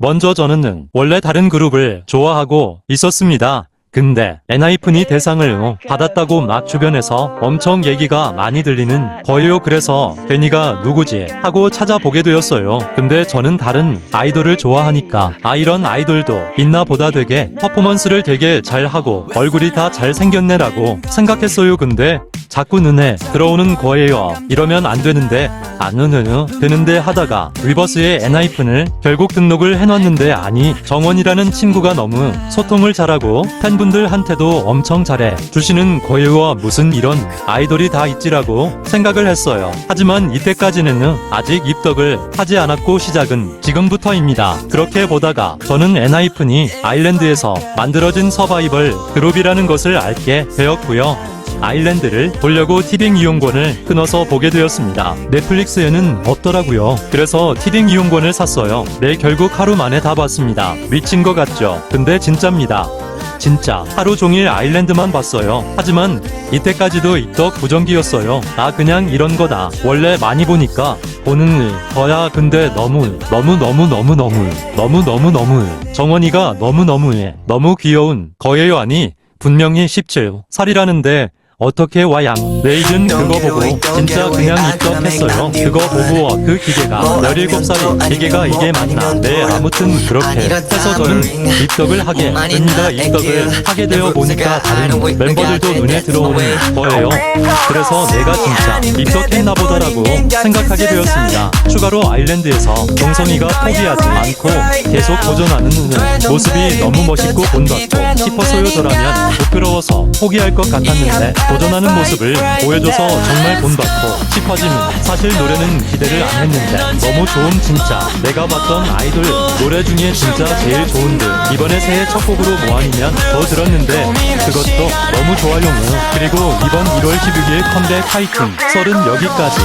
먼저 저는 원래 다른 그룹을 좋아하고 있었습니다. 근데 엔하이픈이 대상을 받았다고 막 주변에서 엄청 얘기가 많이 들리는 거예요. 그래서 데니가 누구지 하고 찾아보게 되었어요. 근데 저는 다른 아이돌을 좋아하니까 아 이런 아이돌도 있나 보다 되게 퍼포먼스를 되게 잘하고 얼굴이 다 잘생겼네 라고 생각했어요. 근데 자꾸 눈에 들어오는 거예요. 이러면 안 되는데 안 눈으 되는데 하다가 위버스의 엔하이픈을 결국 등록을 해놨는데 아니 정원이라는 친구가 너무 소통을 잘하고 팬분들한테도 엄청 잘해 주시는 거예요. 무슨 이런 아이돌이 다 있지라고 생각을 했어요. 하지만 이때까지는 아직 입덕을 하지 않았고 시작은 지금부터입니다. 그렇게 보다가 저는 엔하이픈이 아일랜드에서 만들어진 서바이벌 그룹이라는 것을 알게 되었고요. 아일랜드를 보려고 티빙 이용권을 끊어서 보게 되었습니다. 넷플릭스에는 없더라고요. 그래서 티빙 이용권을 샀어요. 네, 결국 하루 만에 다 봤습니다. 미친 것 같죠? 근데 진짜입니다. 진짜 하루 종일 아일랜드만 봤어요. 하지만 이때까지도 입덕 부정기였어요. 아 그냥 이런 거다. 원래 많이 보니까 보는 거야. 근데 너무 너무 너무 너무 너무 너무 너무 너무 정원이가 너무 너무해. 너무 귀여운 거예요 아니 분명히 17살이라는데 어떻게 와양 레이즌 그거 보고 진짜 그냥 입덕했어요. 그거 보고 그 기계가 17살이 기계가 이게 맞나? 네 아무튼 그렇게 해서 저는 입덕을 하게 됩니다 입덕을 하게 되어 보니까 다른 멤버들도 눈에 들어오는 거예요. 그래서 내가 진짜 입덕했나 보다라고 생각하게 되었습니다. 추가로 아일랜드에서 동성이가 포기하지 않고 계속 도전하는 모습이 너무 멋있고 본받고 싶었어요 저라면 부끄러워서 포기할 것 같았는데 도전하는 모습을 보여줘서 정말 본받고 싶어지면 사실 노래는 기대를 안 했는데 너무 좋은 진짜. 내가 봤던 아이돌 노래 중에 진짜 제일 좋은 듯 이번에 새해 첫 곡으로 뭐아니면 더 들었는데 그것도 너무 좋아요무 그리고 이번 1월 16일 컴백 하이튼 썰은 여기까지.